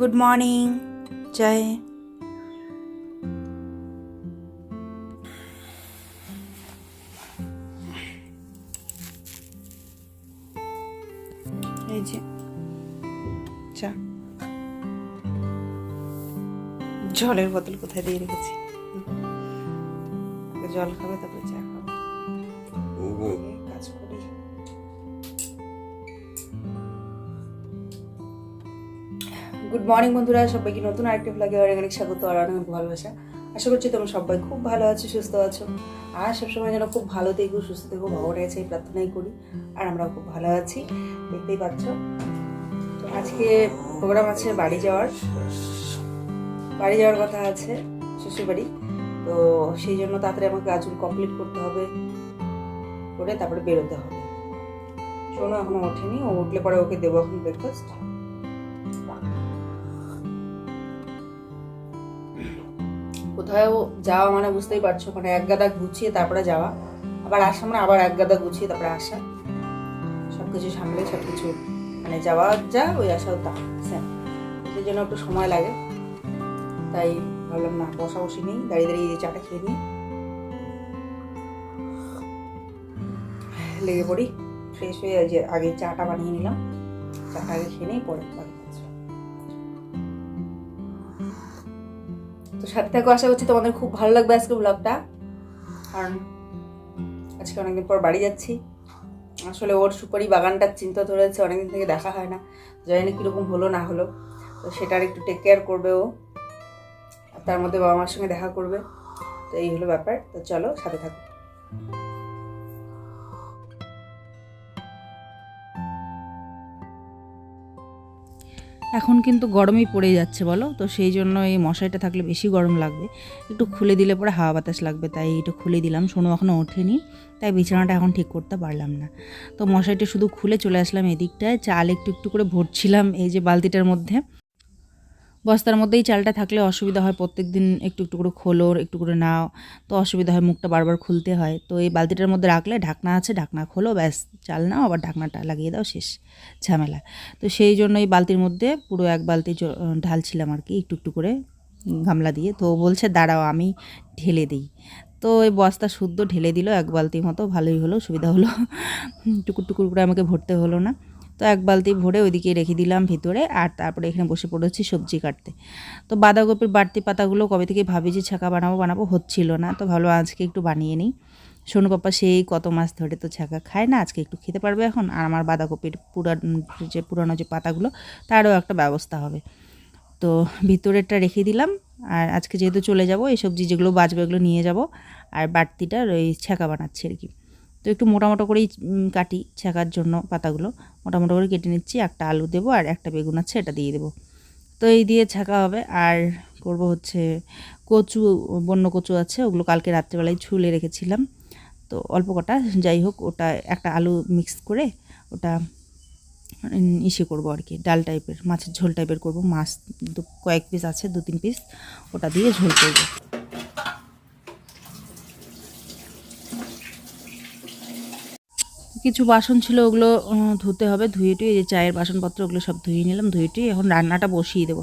Good morning জয় এই যে। চা জলের বোতল কোথায় দিয়ে রেখেছি? জল খাবে তারপরে চা খাবে। গুড মর্নিং বন্ধুরা। সবাইকে নতুন আরেকটি ব্লগে অনেক অনেক স্বাগত আর অনেক ভালোবাসা। আশা করছি তোমরা সবাই খুব ভালো আছো, সুস্থ আছো। আর সবসময় যেন খুব ভালো থেকো, সুস্থ থেকো, ভগবানের কাছে এই প্রার্থনাই করি। আর আমরাও খুব ভালো আছি, দেখতেই পাচ্ছ। তো আজকে প্রোগ্রাম আছে বাড়ি যাওয়ার। বাড়ি যাওয়ার কথা আছে শ্বশুর বাড়ি তো সেই জন্য তাড়াতাড়ি আমাকে কাজগুলো কমপ্লিট করতে হবে। করে তারপরে বেরোতে হবে। শোনো, এখনও ওঠেনি। ও উঠলে পরে ওকে দেবো এখন ব্রেকফাস্ট কোথাও যাওয়া মানে বুঝতেই পারছ মানে এক গাদা গুছিয়ে তারপরে যাওয়া। আবার আসা মানে আবার এক গাদা গুছিয়ে তারপরে আসা। সব কিছু সামলে সব কিছু মানে যাওয়া যা, ওই আসাও তা সেই জন্য একটু সময় লাগে। তাই ভাবলাম না, বসা বসি নেই, দাঁড়িয়ে দাঁড়িয়ে চাটা খেয়ে নিই। লেগে পড়ি ফ্রেশ হয়ে যে আগে চাটা বানিয়ে নিলাম। চাটা আগে খেয়ে নিই, পরে তো সাথে থাকো আশা করছি তোমাদের খুব ভালো লাগবে আজকে ব্লগটা কারণ আজকে অনেকদিন পর বাড়ি যাচ্ছি। আসলে ওর সুপারি বাগানটার চিন্তা ধরেছে অনেকদিন থেকে দেখা হয় না। জানি না কীরকম হলো না হলো। তো সেটার একটু টেক কেয়ার করবে ও। তার মধ্যে বাবা মার সঙ্গে দেখা করবে। তো এই হলো ব্যাপার। তো চলো সাথে থাকো। এখন কিন্তু গরমই পড়ে যাচ্ছে, বলো? তো সেই জন্য এই মশারিটা থাকলে বেশি গরম লাগবে। একটু খুলে দিলে পরে হাওয়া বাতাস লাগবে, তাই একটু খুলে দিলাম। সোনু এখনও ওঠেনি, তাই বিছানাটা এখন ঠিক করতে পারলাম না। তো মশারিটা শুধু খুলে চলে আসলাম এদিকটায়। চাল একটু একটু করে ভরছিলাম এই যে বালতিটার মধ্যে। বস্তার মধ্যেই চালটা থাকলে অসুবিধা হয় প্রত্যেক দিন একটু একটু করে খোলো, একটু করে নাও, তো অসুবিধা হয় মুখটা বারবার খুলতে হয়। তো এই বালতিটার মধ্যে রাখলে ঢাকনা আছে, ঢাকনা খোলো, ব্যাস, চাল নাও, আবার ঢাকনাটা লাগিয়ে দাও, শেষ, ঝামেলা। তো সেই জন্য এই বালতির মধ্যে পুরো এক বালতি ঢালছিলাম আর কি, একটু একটু করে গামলা দিয়ে। তো বলছে, দাঁড়াও, আমি ঢেলে দিই। তো এই বস্তা শুদ্ধ ঢেলে দিল, এক বালতি মতো, ভালোই হলো, সুবিধা হলো। টুকুর টুকুর করে আমাকে ভরতে হলো না। তো এক বালতি ভরে ওইদিকে রেখে দিলাম ভিতরে আর তারপরে এখানে বসে পড়েছি সবজি কাটতে। তো বাঁধাকপির বাড়তি পাতাগুলো কবে থেকে ভাবি যে ছাকা বানাবো বানাবো হচ্ছিল না। তো ভালো আজকে একটু বানিয়ে নিই। সোনু পাপা সেই কত মাস ধরে তো ছাকা খায় না, আজকে একটু খেতে পারবে এখন। আর আমার বাঁধাকপির পুরান যে পুরানো যে পাতাগুলো, তারও একটা ব্যবস্থা হবে। তো ভিতরেরটা রেখে দিলাম। আর আজকে যেহেতু চলে যাব, এই সবজি যেগুলো বাঁচবে এগুলো নিয়ে যাব। আর বাড়তিটা ওই ছ্যাঁকা বানাচ্ছি আর কি। তো একটু মোটা মোটা করেই কাটি ছ্যাঁকার জন্য পাতাগুলো। মোটা মোটা করে কেটে নিচ্ছি। একটা আলু দেবো আর একটা বেগুন আছে, এটা দিয়ে দেবো। তো এই দিয়ে ছাকা হবে। আর করব হচ্ছে কচু, বন্য কচু আছে, ওগুলো কালকে রাত্রেবেলায় ছুলে রেখেছিলাম। তো অল্প কটা, যাই হোক, ওটা একটা আলু মিক্স করে ওটা ইসে করব আর কি। ডাল টাইপের, মাছের ঝোল টাইপের করব। মাছ কয়েক পিস আছে, দু, তিন পিস ওটা দিয়ে ঝোল করব। কিছু বাসন ছিল ওগুলো ধুতে হবে, ধুয়ে টুয়ে যে চায়ের বাসনপত্র ওগুলো সব ধুয়ে নিলাম, ধুয়ে টুয়ে এখন রান্নাটা বসিয়ে দেবো।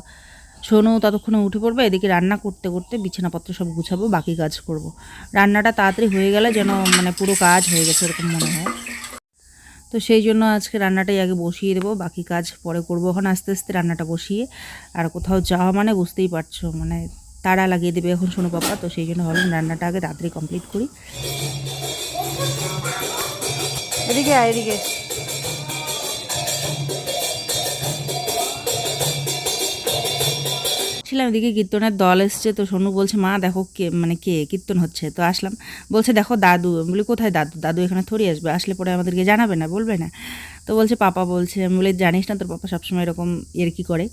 সোনু ততক্ষণে উঠে পড়বে, এদিকে রান্না করতে করতে বিছানাপত্র সব গুছাবো, বাকি কাজ করব। রান্নাটা তাড়াতাড়ি হয়ে গেলে যেন মানে পুরো কাজ হয়ে গেছে এরকম মনে হয়। তো সেই জন্য আজকে রান্নাটাই আগে বসিয়ে দেবো, বাকি কাজ পরে করব এখন আস্তে আস্তে রান্নাটা বসিয়ে। আর কোথাও যাওয়া মানে বুঝতেই পারছ মানে তাড়া লাগিয়ে দেবে এখন সোনু পাপা, তো সেই জন্য ভাবলাম রান্নাটা আগে তাড়াতাড়ি কমপ্লিট করি। এদিকে আয় এদিকে। ছিলাম এদিকে কীর্তনের দল এসছে তো সোনু বলছে মা দেখো কে মানে কে কীর্তন হচ্ছে। তো আসলাম। বলছে দেখো দাদু। আমি বলি কোথায় দাদু? দাদু এখানে থরি আসবে আসলে পরে আমাদেরকে জানাবে না বলবে না। তো বলছে পাপা বলছে। আমি বলি জানিস না তোর পাপা সবসময় এরকম এর কি করে?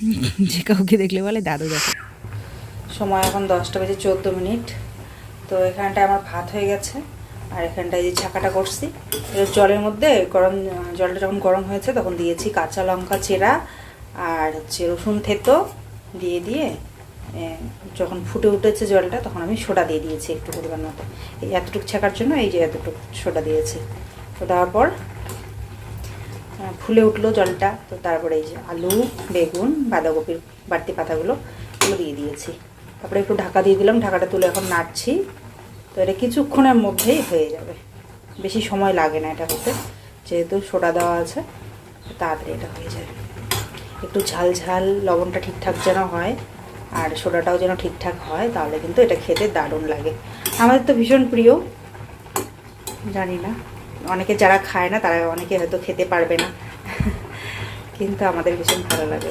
যে কাউকে দেখলে বলে দাদু দেখো। সময় এখন দশটা বেজে চোদ্দ মিনিট। তো এখানটায় আমার ভাত হয়ে গেছে। আর এখানটায় যে ছাকাটা করছি জলের মধ্যে গরম, জলটা যখন গরম হয়েছে তখন দিয়েছি কাঁচা লঙ্কা চেরা আর হচ্ছে রসুন থেতো দিয়ে দিয়ে যখন ফুটে উঠেছে জলটা তখন আমি সোডা দিয়ে দিয়েছি একটু পরিমাণ মতো। এই এতটুকু ছাকার জন্য এই যে এতটুকু সোডা দিয়েছি। তো দেওয়ার পর ফুলে উঠল জলটা। তো তারপরে এই যে আলু, বেগুন, বাঁধাকপির বাড়তি পাতাগুলো, এগুলো দিয়ে দিয়েছি। তারপরে একটু ঢাকা দিয়ে দিলাম। ঢাকাটা তুলে এখন নাড়ছি। তো এটা কিছুক্ষণের মধ্যেই হয়ে যাবে। বেশি সময় লাগে না এটা হতে। যেহেতু সোডা দেওয়া আছে তাড়াতাড়ি এটা হয়ে যায়। একটু ঝাল ঝাল লবণটা ঠিকঠাক যেন হয়, আর সোডাটাও যেন ঠিকঠাক হয়, তাহলে কিন্তু এটা খেতে দারুণ লাগে। আমাদের তো ভীষণ প্রিয়। জানি না। অনেকে যারা খায় না, তারা অনেকে হয়তো খেতে পারবে না। কিন্তু আমাদের ভীষণ ভালো লাগে।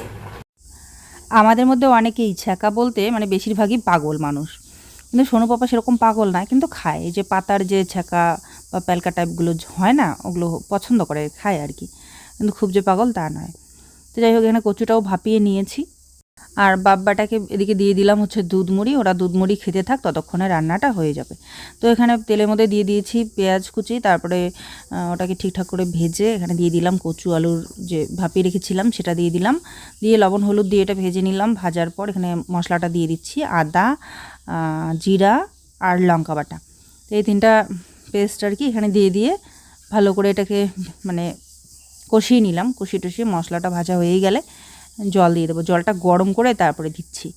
আমাদের মধ্যে অনেকেই ছ্যাঁকা বলতে মানে বেশিরভাগই পাগল মানুষ। কিন্তু সোনু পাপা সেরকম পাগল না, কিন্তু খায়। এই যে পাতার যে ছ্যাঁকা বা প্যালকা টাইপগুলো হয় না, ওগুলো পছন্দ করে, খায় আর কি। কিন্তু খুব যে পাগল তা নয়। তো যাই হোক, এখানে কচুটাও ভাপিয়ে নিয়েছি। আর বাব্বাটাকে এদিকে দিয়ে দিলাম হচ্ছে দুধ মুড়ি, ওরা দুধ মুড়ি খেতে থাক, ততক্ষণে রান্নাটা হয়ে যাবে। তো এখানে তেলের মধ্যে দিয়ে দিয়েছি পেঁয়াজ কুচি, তারপরে ওটাকে ঠিকঠাক করে ভেজে এখানে দিয়ে দিলাম কচু আলুর যে ভাপিয়ে রেখেছিলাম সেটা দিয়ে দিলাম। দিয়ে লবণ হলুদ দিয়ে এটা ভেজে নিলাম, ভাজার পর এখানে মশলাটা দিয়ে দিচ্ছি আদা জিরা আর লঙ্কা বাটা। তো এই তিনটা পেস্ট আর কি এখানে দিয়ে দিয়ে ভালো করে এটাকে মানে কষিয়ে নিলাম, কষিয়ে টষিয়ে মশলাটা ভাজা হয়েই গেলে। জল দিয়ে দেবো। জলটা গরম করে তারপরে দিচ্ছি।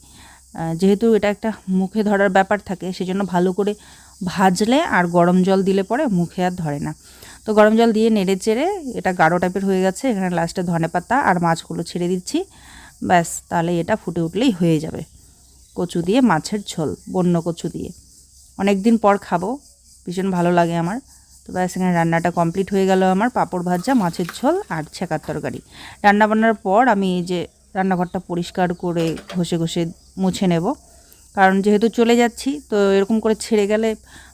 যেহেতু এটা একটা মুখে ধরার ব্যাপার থাকে, সেজন্য ভালো করে ভাজলে আর গরম জল দিলে পরে মুখে আর ধরে না। তো গরম জল দিয়ে নেড়ে চেড়ে এটা গাঢ় টাইপের হয়ে গেছে, এখানে লাস্টে ধনে পাতা আর মাছগুলো ছেড়ে দিচ্ছি। ব্যাস, তাহলে এটা ফুটে উঠলেই হয়ে যাবে। কচু দিয়ে মাছের ঝোল, বন্য কচু দিয়ে। অনেক দিন পর খাব, ভীষণ ভালো লাগে আমার। তো ব্যাস, এখানে রান্নাটা কমপ্লিট হয়ে গেল আমার, পাঁপড় ভাজা, মাছের ঝোল আর ছেঁকার তরকারি। রান্না বান্নার পর আমি এই যে রান্নাঘরটা পরিষ্কার করে ঘষে ঘষে মুছে নেব। কারণ যেহেতু চলে যাচ্ছি, তো এরকম করে ছেড়ে গেলে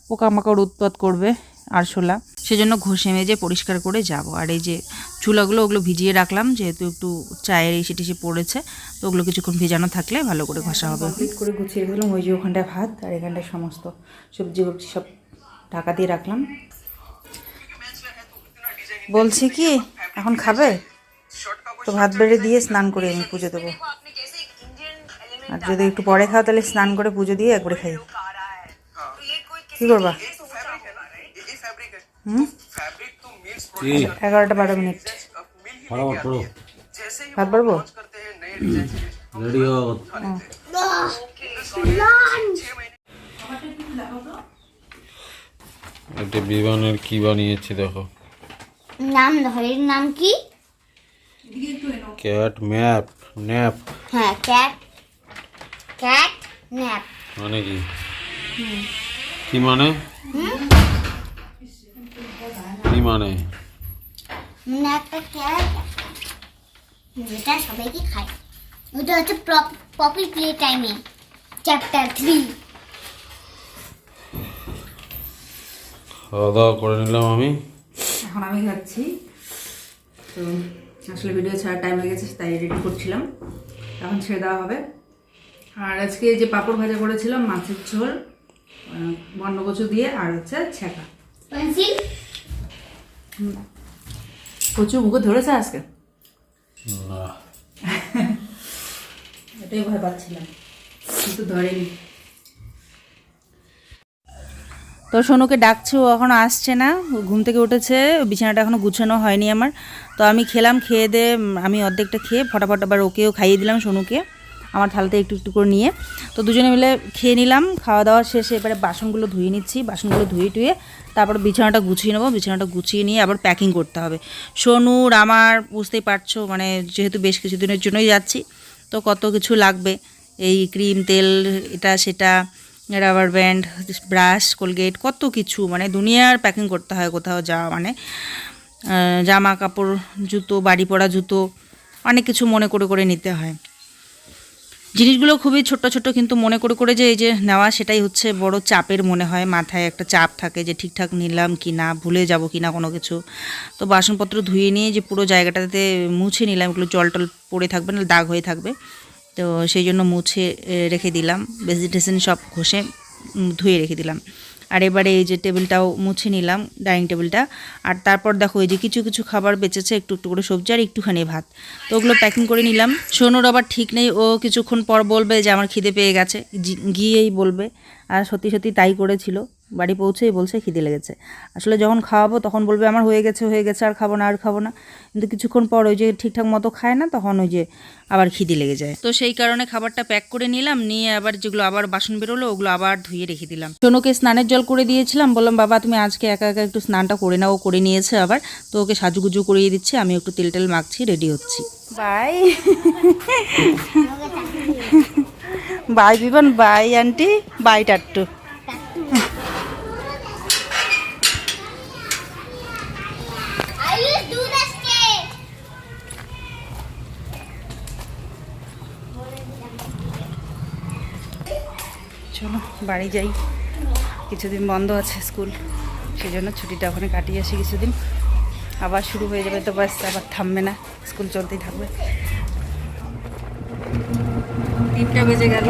পোকামাকড় উৎপাত করবে আরশোলা সেজন্য ঘষে মেজে পরিষ্কার করে যাব। আর এই যে চুলাগুলো, ওগুলো ভিজিয়ে রাখলাম, যেহেতু একটু চায়ের এসে টেসে পড়েছে, তো ওগুলো কিছুক্ষণ ভেজানো থাকলে ভালো করে ঘষা হবে। কমপ্লিট করে গুছিয়ে রেখেছিলাম ওই যে ওখানটায় ভাত আর এখানটায় সমস্ত সবজি ফবজি সব ঢাকা দিয়ে রাখলাম। বলছি কি এখন খাবে? তো ভাত বেড়ে দিয়ে স্নান করে আমি পুজো দেবো। আর যদি একটু পরে খাও তাহলে স্নান করে পুজো দিয়ে একবারে খাই। কি করবা? হুম? এগারোটা বারো মিনিট। ভাত পারব এটা বিমানের কি বানিয়েছি দেখো। নাম ধরের নাম কি? Cat map nap. হ্যাঁ ক্যাট ক্যাট ন্যাপ মানে কি? কি মানে? কি মানে? মানে একটা ক্যাট। যেটা সবাইকে খায়। ওটা হচ্ছে পপি প্লে টাইমে। Chapter three. খাওয়া দাওয়া করে নিলাম আমি। এখন আমি খাচ্ছি তো আসলে ভিডিও ছাড়ার টাইম লেগেছে তাই রেডি করছিলাম। এখন ছেড়ে দেওয়া হবে। আর আজকে যে পাঁপড় ভাজা করেছিলাম মাছের ঝোল আহ, বন্যকচু দিয়ে আর হচ্ছে ছেঁকা পেন্সিল? কচু মুখে ধরেছে আজকে? এটাই ভয় পাচ্ছিলাম। কিন্তু ধরেনি। তো সোনুকে ডাকছে, ও এখনও আসছে না, ঘুম থেকে উঠেছে, বিছানাটা এখনও গুছানো হয়নি আমার। তো আমি খেলাম, খেয়ে দে আমি অর্ধেকটা খেয়ে ফটাফট আবার ওকেও খাইয়ে দিলাম সোনুকে, আমার থালাতে একটু একটু করে নিয়ে। তো দুজনে মিলে খেয়ে নিলাম, খাওয়া দাওয়া শেষে এবারে বাসনগুলো ধুয়ে নিচ্ছি, বাসনগুলো ধুয়ে টুয়ে তারপর বিছানাটা গুছিয়ে নেব, বিছানাটা গুছিয়ে নিয়ে আবার প্যাকিং করতে হবে। সোনুর আমার বুঝতেই পারছ মানে যেহেতু বেশ কিছুদিনের জন্যই যাচ্ছি, তো কত কিছু লাগবে, এই ক্রিম তেল, এটা, সেটা রাবার ব্যান্ড, ব্রাশ, কোলগেট, কত কিছু মানে দুনিয়ার প্যাকিং করতে হয় কোথাও যাওয়া মানে। জামা কাপড় জুতো, বাড়ি পরা জুতো, অনেক কিছু মনে করে করে নিতে হয়। জিনিসগুলো খুবই ছোট ছোট কিন্তু মনে করে করে যে এই যে নেওয়া, সেটাই হচ্ছে বড় চাপের মনে হয়, মাথায় একটা চাপ থাকে যে ঠিকঠাক নিলাম কি না ভুলে যাব কি না কোনো কিছু। তো বাসনপত্র ধুয়ে নিয়ে যে পুরো জায়গাটাতে মুছে নিলাম এগুলো জল টল পড়ে থাকবে না দাগ হয়ে থাকবে। তো সেই জন্য মুছে রেখে দিলাম। টেসিন সব ঘষে ধুয়ে রেখে দিলাম। আর এবারে এই যে টেবিলটাও মুছে নিলাম, ডাইনিং টেবিলটা। আর তারপর দেখো, এই যে কিছু কিছু খাবার বেঁচেছে, একটু একটু করে সবজি আর একটুখানি ভাত। তো ওগুলো প্যাকিং করে নিলাম। সোনুর আবার ঠিক নেই, ও কিছুক্ষণ পর বলবে যে আমার খিদে পেয়ে গেছে। গিয়েই বলবে। আর সত্যি সত্যি তাই করেছিল। বাড়ি পৌঁছেই বলছে খিদে লেগেছে। আসলে যখন খাওয়াবো তখন বলবে আমার হয়ে গেছে হয়ে গেছে আর খাব না আর খাব না। কিন্তু কিছুক্ষণ পর ওই যে ঠিকঠাক মতো খায় না তখন ওই যে আবার খিদে লেগে যায়। তো সেই কারণে খাবারটা প্যাক করে নিলাম নিয়ে আবার যেগুলো আবার বাসন বেরোলো ওগুলো আবার ধুয়ে রেখে দিলাম। সোনুকে স্নানের জল করে দিয়েছিলাম বললাম বাবা তুমি আজকে একা একা একটু স্নানটা করে নাও করে নিয়েছে আবার। তো ওকে সাজুগুজু করিয়ে দিচ্ছি আমি একটু তেল টেল মাখছি রেডি হচ্ছি। Bye. Bye Biban bye aunty bye Tattu. চলো, বাড়ি যাই। কিছুদিন বন্ধ আছে স্কুল সেই জন্য ছুটিটা ওখানে কাটিয়ে আসি কিছুদিন। আবার শুরু হয়ে যাবে তো বাস, আবার থামবে না, স্কুল চলতেই থাকবে। তিনটা বেজে গেল।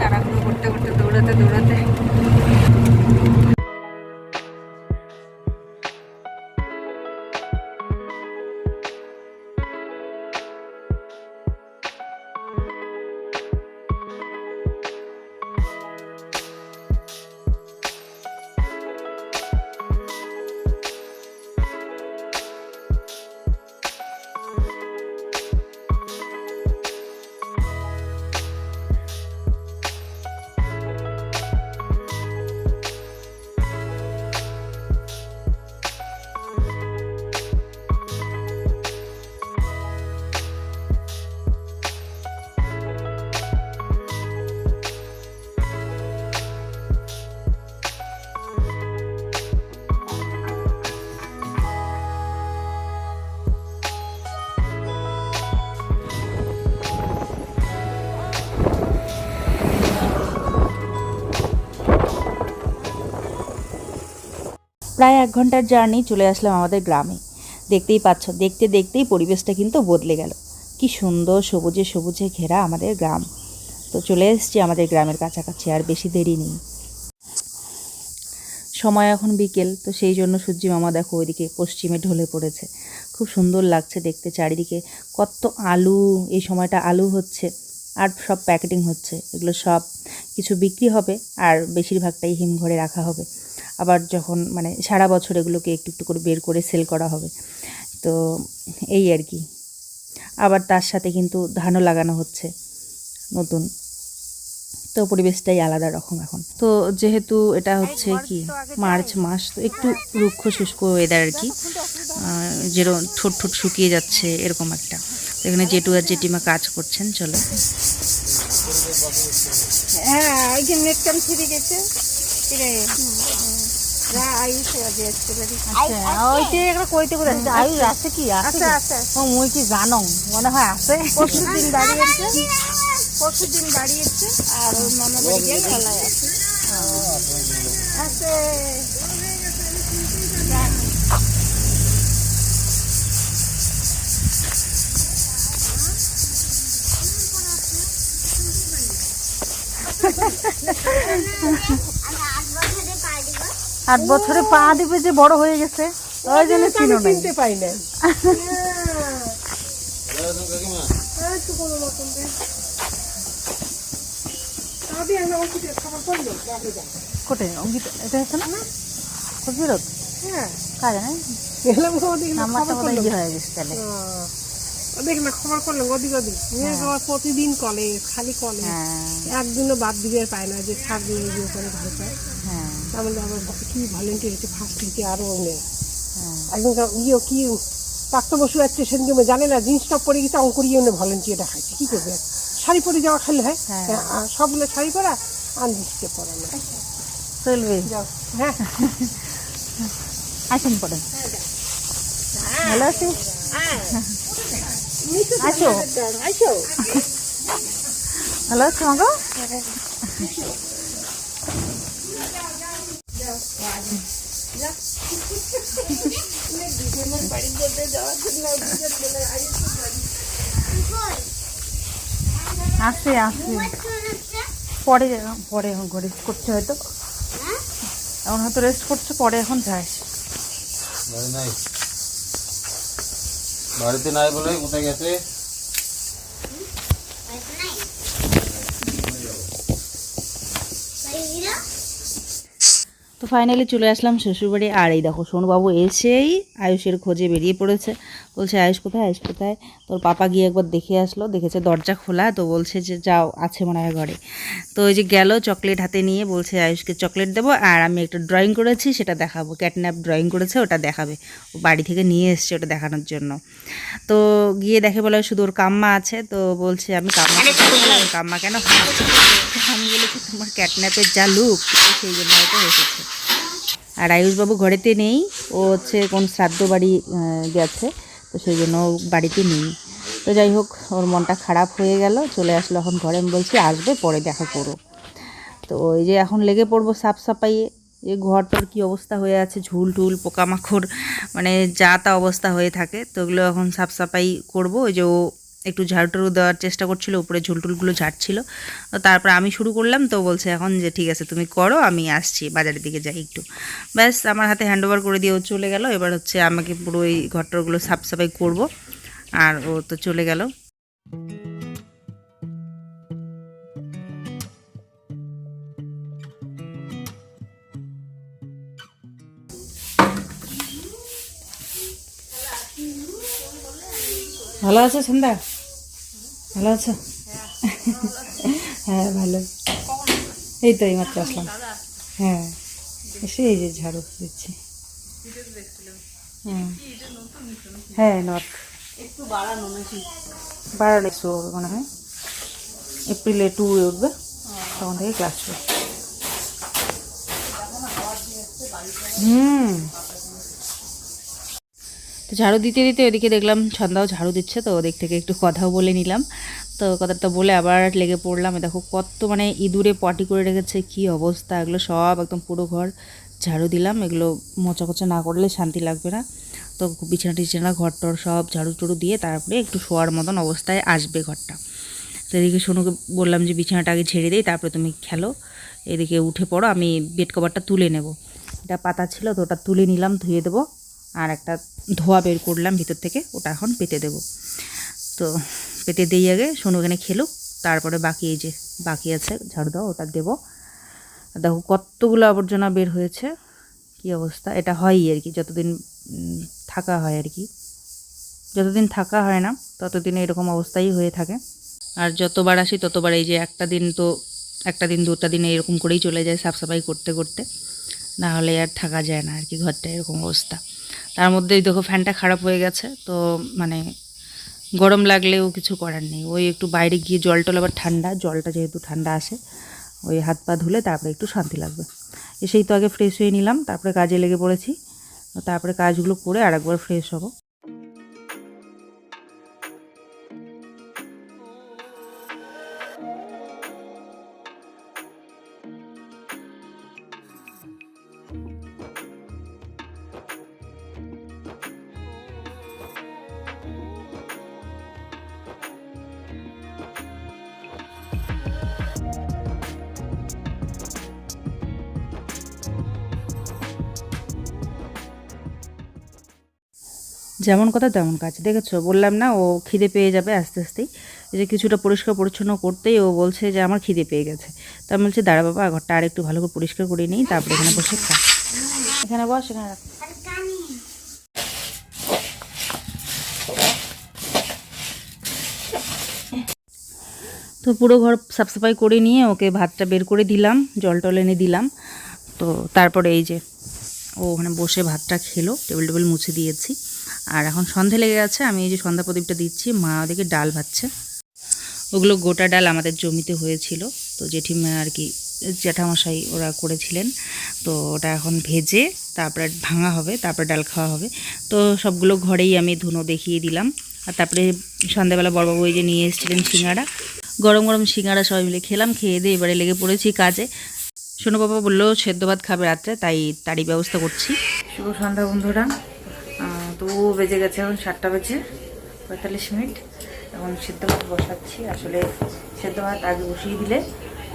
তাড়াহুড়ো করতে করতে দৌড়াতে দৌড়াতে প্রায় এক ঘণ্টার জার্নি চলে আসলাম আমাদের গ্রামে। দেখতেই পাচ্ছ, দেখতে দেখতেই পরিবেশটা কিন্তু বদলে গেল। কি সুন্দর সবুজে সবুজে ঘেরা আমাদের গ্রাম। তো চলে এসছি আমাদের গ্রামের কাছাকাছি, আর বেশি দেরি নেই। সময় এখন বিকেল, তো সেই জন্য সূর্যি মামা দেখো ওইদিকে পশ্চিমে ঢলে পড়েছে। খুব সুন্দর লাগছে দেখতে চারিদিকে। কত আলু, এই সময়টা আলু হচ্ছে, আর সব প্যাকেটিং হচ্ছে। এগুলো সব কিছু বিক্রি হবে, আর বেশিরভাগটাই হিমঘরে রাখা হবে। আবার যখন মানে সারা বছর এগুলোকে একটু একটু করে বের করে সেল করা হবে। তো এই আর কি। আবার তার সাথে কিন্তু ধানও লাগানো হচ্ছে নতুন। তো পরিবেশটাই আলাদা রকম এখন। তো যেহেতু এটা হচ্ছে কি মার্চ মাস তো একটু রুক্ষ শুষ্ক ওয়েদার আর কি। যেরকম ঠোঁট ঠোঁট শুকিয়ে যাচ্ছে এরকম একটা। এখানে জেঠু আর জেঠিমা কাজ করছেন চলো। হ্যাঁ ওইটা একটা কইতে করে আয়ু আছে কি? আছে আছে ও মুই কি জানো? মনে হয় আছে। পরশু দিন বাড়িয়েছে পরশু দিন বাড়িয়েছে আর ওর মামা বাড়ি গিয়ে খেলায় আছে। আছে। আট বছরে পা দিবে যে বড় হয়ে গেছে ওই জন্য চিনো নাই। চিনতে পাই না কোটে অঙ্কিত এটা হচ্ছে না? কোচবিরত হ্যাঁ। কাজ জানে? এলাম বোধ গেছে তাহলে। দেখ না খবর করল গদি গদি মেয়ে প্রতিদিন কলে খালি কলেজ হ্যাঁ। একদিনও বাদ দিবে পায় না যে করে ভালো পায় তাহলে আবার কি ভলেন্টিয়ার হচ্ছে ফার্স্ট হচ্ছে আরও নেই হ্যাঁ। একদম ইয়ে কি পাক্ত বসু যাচ্ছে সেদিকে জানে না জিন্স টপ পরে গেছে অঙ্ক ইয়ে ভলেন্টিয়ারটা খাইছে কি করবে? শাড়ি পরে যাওয়া খালি হয়? হ্যাঁ। হ্যাঁ, সবগুলো শাড়ি পরা আর জিন্সকে পরা না। চলবে। যাও হ্যাঁ। আসেন পরে। ভালো আছি আসো। আইসো ভালো আছো মাগো আছে আসে। পরে পরে এখন রেস্ট করছে হয়তো। এখন হয়তো রেস্ট করছে, পরে এখন যায়। বাড়িতে নাই। বলে কোথায় গেছে? তো ফাইনালি চলে আসলাম শ্বশুরবাড়ি। আর এই দেখো সোনুবাবু এসেই আয়ুষের খোঁজে বেরিয়ে পড়েছে। বলছে, আয়ুষ কোথায়? আয়ুষ কোথায়? তোর পাপা গিয়ে একবার দেখে আসলো, দেখেছে দরজা খোলা, তো বলছে যে, যাও, আছে মনে হয় ঘরে। তো ওই যে গেল, চকলেট হাতে নিয়ে বলছে, আয়ুষকে চকলেট দেবো আর আমি একটা ড্রয়িং করেছি, সেটা দেখাবো। ক্যাটন্যাপ ড্রয়িং করেছে, ওটা দেখাবে। ও বাড়ি থেকে নিয়ে এসছে ওটা দেখানোর জন্য। তো গিয়ে দেখে বলে, শুধু ওর কাম্মা আছে। তো বলছে, আমি কাম্মা কাম্মা কেন আমি বলেছি, তোমার ক্যাটন্যাপের যা লুক সেই জন্য হয়তো এসেছে। আর আয়ুষবাবু ঘরেতে নেই, ও হচ্ছে কোন শ্রাদ্ধ বাড়ি গেছে। তো সেই জন্য বাড়িতে নেই। তো যাই হোক, ওর মনটা খারাপ হয়ে গেল, চলে আসলো এখন ঘরে। আমি বলছি, আসবে, পরে দেখা করো। তো এই যে এখন লেগে পড়ব সাফ সাফাইয়ে। এই ঘরটার কী অবস্থা হয়ে আছে? ঝুল টুল, পোকামাকড় মানে যা তা অবস্থা হয়ে থাকে। তো ওগুলো এখন সাফ সাফাই করব। ওই যে ও একটু ঝাড়ু দেওয়ার চেষ্টা করছিল, উপরে ঝুলটুলগুলো ঝাড়ছিল। তারপর আমি শুরু করলাম, তো বলছে এখন যে ঠিক আছে, তুমি করো, আমি আসছি বাজারের দিকে যাই একটু। ব্যাস, আমার হাতে হ্যান্ড ওভার করে দিয়ে ও চলে গেল। এবার হচ্ছে আমাকে পুরো এই ঘরটারগুলো সাফ সাফাই করব, আর ও তো চলে গেল। ভালো আছো সন্ধ্যা? ভালো আছো? হ্যাঁ ভালো। এই তো এইমাত্র আসলাম। হ্যাঁ এসে এই যে ঝাড়ু দিচ্ছি। হুম। হ্যাঁ নট। একটু বাড়ানো একটু হবে মনে হয়। এপ্রিলে টু উঠবে, তখন থেকে ক্লাস শুরু। হুম। তো ঝাড়ু দিতে দিতে ওদিকে দেখলাম ছন্দাও ঝাড়ু দিচ্ছে, তো ওদিক থেকে একটু কথাও বলে নিলাম। তো কথাটা বলে আবার লেগে পড়লাম। দেখো কত মানে ইঁদুরে পটি করে রেখেছে, কি অবস্থা? এগুলো সব একদম পুরো ঘর ঝাড়ু দিলাম। এগুলো মোচা কোচা না করলে শান্তি লাগবে না। তো বিছানা টিছানা ঘর টর সব ঝাড়ু টুড়ু দিয়ে তারপরে একটু শোয়ার মতন অবস্থায় আসবে ঘরটা। তো এদিকে সোনুকে বললাম যে, বিছানাটা আগে ছেড়ে দিই তারপরে তুমি খেলো। এদিকে উঠে পড়ো, আমি বেড কভারটা তুলে নেব। এটা পাতা ছিল, তো ওটা তুলে নিলাম, ধুয়ে দেবো। আর একটা ধোয়া বের করলাম ভিতর থেকে, ওটা এখন পেতে দেব। তো পেতে দিই আগে, সোনু এখানে খেলুক, তারপরে বাকি এই যে বাকি আছে, ঝাড়ু দাও, ওটা দেবো। দেখো কতগুলো আবর্জনা বের হয়েছে, কি অবস্থা? এটা হয়ই আর কি, যতদিন থাকা হয় আর কি। যতদিন থাকা হয় না, ততদিন এরকম অবস্থাই হয়ে থাকে। আর যতবার আসি, ততবার এই যে একটা দিন তো, একটা দিন, দুটা দিন এরকম করেই চলে যায়, সাফ সাফাই করতে করতে। না হলে আর থাকা যায় না আর কি, ঘরটা এরকম অবস্থা। তার মধ্যেই দেখো ফ্যানটা খারাপ হয়ে গেছে, তো মানে গরম লাগলেও কিছু করার নেই। ওই একটু বাইরে গিয়ে জল টল আবার ঠান্ডা, জলটা যেহেতু ঠান্ডা আসে ওই হাত পা ধুলে তারপরে একটু শান্তি লাগবে। এসেই তো আগে ফ্রেশ হয়ে নিলাম, তারপরে কাজে লেগে পড়েছি, তারপরে কাজগুলো করে আর একবার ফ্রেশ হব। যেমন কথা তেমন কাজ। দেখেছ? বললাম না, ও খিদে পেয়ে যাবে আস্তে আস্তেই। যে কিছুটা পরিষ্কার পরিচ্ছন্ন করতেই ও বলছে যে, আমার খিদে পেয়ে গেছে। তা আমি বলছি, দাঁড়া বাবা, ঘরটা আর একটু ভালো করে পরিষ্কার করে নিই, তারপরে এখানে বসে খা। এখানে বস, এখানে তো পুরো ঘর সাফ সাফাই করে নিয়ে ওকে ভাতটা বের করে দিলাম, জল টল এনে দিলাম। তো তারপরে এই যে ও ওখানে বসে ভাতটা খেলো, টেবিল টেবিল মুছে দিয়েছি। আর এখন সন্ধে লেগে গেছে, আমি এই যে সন্ধ্যা প্রদীপটা দিচ্ছি, মা ওদিকে ডাল ভাজছে। ওগুলো গোটা ডাল আমাদের জমিতে হয়েছিল, তো জেঠিমা আর কি, জ্যাঠামশাই ওরা করেছিলেন, তো ওটা এখন ভেজে তারপরে ভাঙা হবে, তারপরে ডাল খাওয়া হবে। তো সবগুলো ঘরেই আমি ধুনো দেখিয়ে দিলাম, আর তারপরে সন্ধ্যাবেলা বড়বাবু এই যে নিয়ে এসেছিলেন সিঙ্গাড়া গরম গরম সিঙ্গাড়া সবাই মিলে খেলাম, খেয়ে দিয়ে এবারে লেগে পড়েছি কাজে। সোনু বাবা বলল, সেদ্ধ ভাত খাবে রাত্রে, তাই তারই ব্যবস্থা করছি। শুভ সন্ধ্যা বন্ধুরা। আহ, তো ও বেজে গেছে এখন সাতটা বেজে পঁয়তাল্লিশ মিনিট। এখন সেদ্ধ ভাত বসাচ্ছি। আসলে সেদ্ধ ভাত আগে বসিয়ে দিলে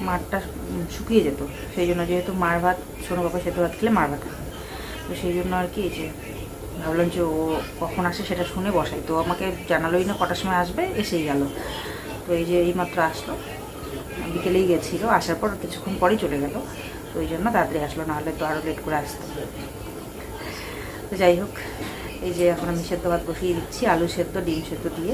মারটা শুকিয়ে যেত। সেই জন্য যেহেতু মার ভাত সোনু বাবা সেদ্ধ ভাত খেলে মার ভাত তো সেই জন্য আর কি যে ভাবলাম যে ও কখন আসে সেটা শুনে বসাই। তো আমাকে জানালোই না কটার সময় আসবে এসেই গেল। তো এই যে এইমাত্র আসলো। বিকেলেই গেছিল আসার পর কিছুক্ষণ পরেই চলে গেল। তো ওই জন্য তাড়াতাড়ি আসলো নাহলে তো আরও লেট করে আসতো। তো যাই হোক এই যে এখন আমি সেদ্ধ ভাত বসিয়ে দিচ্ছি, আলু সেদ্ধ, ডিম সেদ্ধ দিয়ে।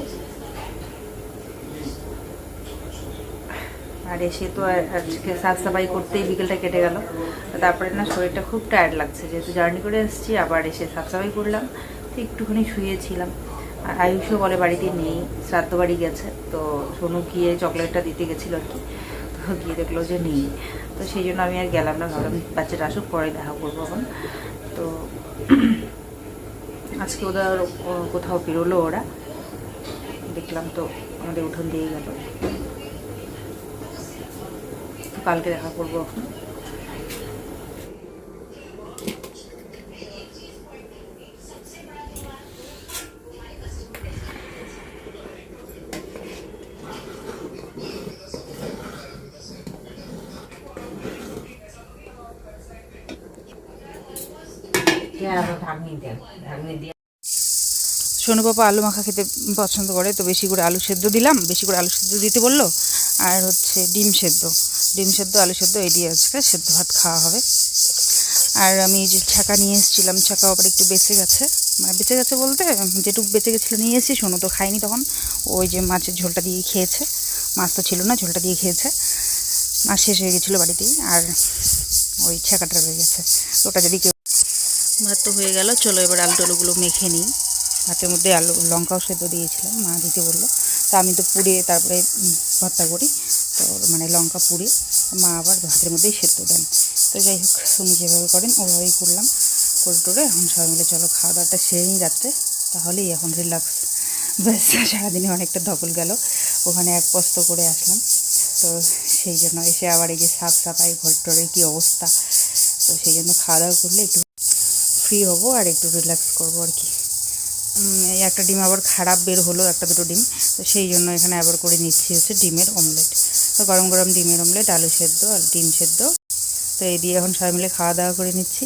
আর এসে তো আজকে সাফ সাফাই করতেই বিকেলটা কেটে গেল। তারপরে না শরীরটা খুব টায়ার্ড লাগছে, যেহেতু জার্নি করে এসেছি, আবার এসে সাফ সাফাই করলাম। তো একটুখানি শুয়েছিলাম। আর আয়ুষও বলে বাড়িতে নেই, শ্রাদ্ধ বাড়ি গেছে, তো সোনু গিয়ে চকলেটটা দিতে গেছিল আর কি। তো গিয়ে দেখল যে নেই। তো সেই জন্য আমি আর গেলাম না, ভাবলাম বাচ্চাটা আসুক, পরে দেখা করব এখন। তো আজকে ওদের কোথাও বেরোলো ওরা। দেখলাম তো আমাদের উঠোন দিয়ে গেল। কালকে দেখা করব এখন। সোনু পাপা আলু মাখা খেতে পছন্দ করে, তো বেশি করে আলু সেদ্ধ দিলাম, বেশি করে আলু সেদ্ধ দিতে বলল, আর হচ্ছে ডিম সেদ্ধ। ডিম সেদ্ধ, আলু সেদ্ধ, এই দিয়ে আজকে সেদ্ধ ভাত খাওয়া হবে। আর আমি যে ছাকা নিয়ে এসেছিলাম ছাকাও আবার একটু বেঁচে গেছে মানে বেঁচে গেছে বলতে, যেটুকু বেঁচে গেছিল নিয়ে এসেছি, সোনু তো খাইনি তখন, ওই যে মাছের ঝোলটা দিয়ে খেয়েছে, মাছ তো ছিল না, ঝোলটা দিয়ে খেয়েছে, মাছ শেষ হয়ে গেছিল বাড়িতেই, আর ওই ছাকাটা রয়ে গেছে। ওটা যদি কেউ ভাত তো হয়ে গেল। চলো এবার আলু টলুগুলো মেখে নিই। ভাতের মধ্যে আলু, লঙ্কাও সেদ্ধ দিয়েছিলাম, মা দিতে বলল। তা আমি তো পুড়ে তারপরে ভর্তা করি, তো মানে লঙ্কা পুড়ে মা আবার ভাতের মধ্যেই সেদ্ধ দেন। তো যাই হোক, উনি যেভাবে করেন, ওভাবেই করলাম। করে টোরে এখন সবাই মিলে চলো, খাওয়া দাওয়াটা সেরে নিই রাত্রে, তাহলেই এখন রিল্যাক্স ব্যাস, সারাদিনে অনেকটা ধকল গেল। ওখানে এক পস্ত করে আসলাম। তো সেই জন্য এসে আবার এই যে সাফ সাফাই ঘর টরের কী অবস্থা। তো সেই জন্য খাওয়া দাওয়া করলে একটু ফ্রি হব আর একটু রিল্যাক্স করব আর কি। একটা ডিম আবার খারাপ বের হলো, একটা দুটো ডিম। তো সেই জন্য এখানে আবার করে নিচ্ছি হচ্ছে ডিমের অমলেট তো গরম গরম ডিমের অমলেট আলু সেদ্ধ আর ডিম সেদ্ধ। তো এই দিয়ে এখন সবাই মিলে খাওয়া দাওয়া করে নিচ্ছি।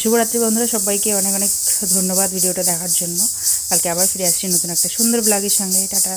শুভরাত্রি বন্ধুরা, সবাইকে অনেক অনেক ধন্যবাদ ভিডিওটা দেখার জন্য। কালকে আবার ফিরে আসছি নতুন একটা সুন্দর ব্লগের সঙ্গে। টাটা।